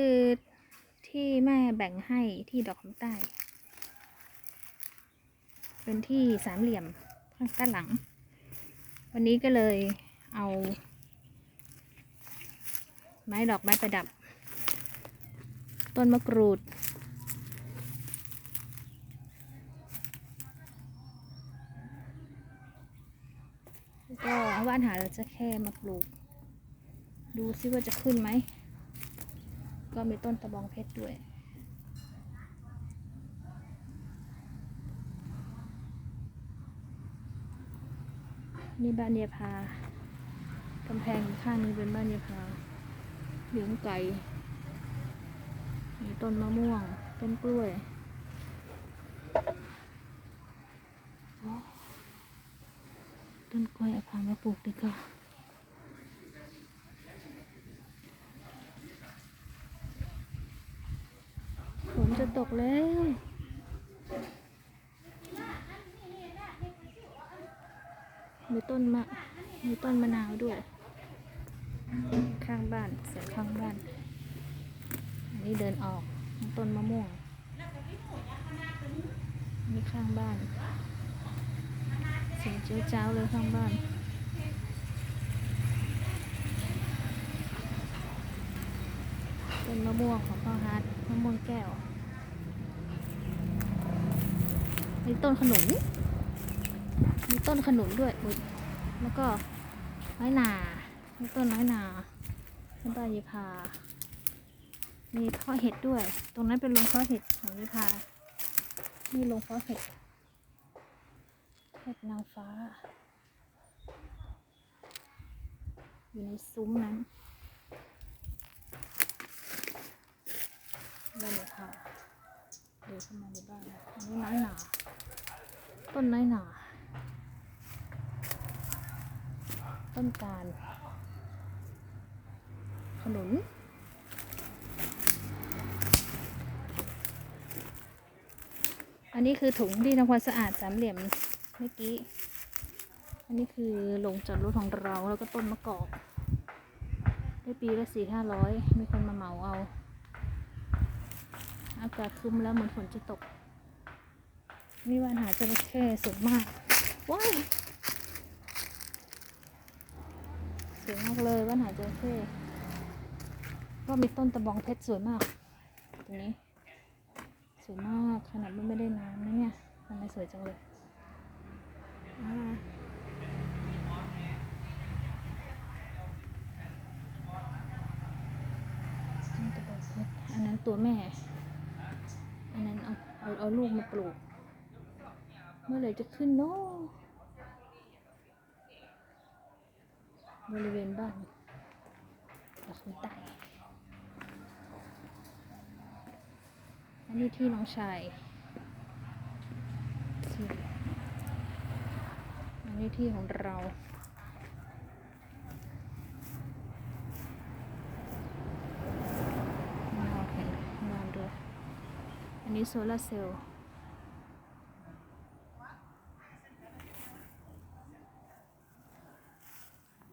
คือที่แม่แบ่งให้ที่ดอกคำใต้ เป็นที่สามเหลี่ยมข้างด้านหลัง วันนี้ก็เลยเอา ไม้ดอกไม้ประดับ ต้นมะกรูด ก็ว่านหาเราจะแค่มาปลูก ดูซิว่าจะขึ้นไหม ก็มีต้นตะบองเพชรด้วย นี่บ้านเยพากำแพงข้างนี้เป็นบ้านเยพาเลี้ยงไก่ มีต้นมะม่วง ต้นกล้วยต้นกล้วยเอาพามาปลูกดีกว่า จะตกแล้วมีต้นมะมีต้นมะนาวด้วย ข้างบ้านเสียข้างบ้าน อันนี้เดินออกต้นมะม่วงนี่ข้างบ้านเสียงเจ้าเจ้าเลยข้างบ้านต้นมะม่วงของพ่อฮาร์ดมะม่วงแก้ว มีต้นขนุน มีต้นขนุนด้วยอุ๊ยแล้วก็น้อยหนามีต้นน้อยหนาต้นใบยีพา มีเพาะเห็ดด้วย ตรงนั้นเป็นโรงเพาะเห็ดของยีพานี่โรงเพาะเห็ด เห็ดนางฟ้า อยู่ในซุ้มนั้นบ้านเดี๋ยวค่ะเดินเข้ามาในบ้านอันนี้น้อยหนา ต้นน้อยหนาต้นตาลขนุนอันนี้คือถุงที่ทำความสะอาดสามเหลี่ยมเมื่อกี้ อันนี้คือลงจอดรถของเราแล้วก็ต้นมะกอก ได้ปีละสี่ห้าร้อยมีคนมาเหมาเอา อากาศครึ้มแล้วเหมือนฝนจะตก มีวันหาจระเข้สวยมาก ว้ายสวยมากเลยวันหาจระเข้ก็มีต้นตะบองเพชรสวยมาก ตรงนี้ สวยมากขนาดมันไม่ได้น้ำนะเนี่ยทำไมสวยจังเลยอ่าต้นตะบองเพชรอันนั้นตัวแม่ อันนั้นเอาเอาเอาลูกมาปลูก เมื่อไหร่จะขึ้นเนาะบริเวณบ้านดอกไม้ไต่อันนี้ที่น้องชายอันนี้ที่ของเรามองเห็นบ้านด้วยอันนี้โซลาเซลล์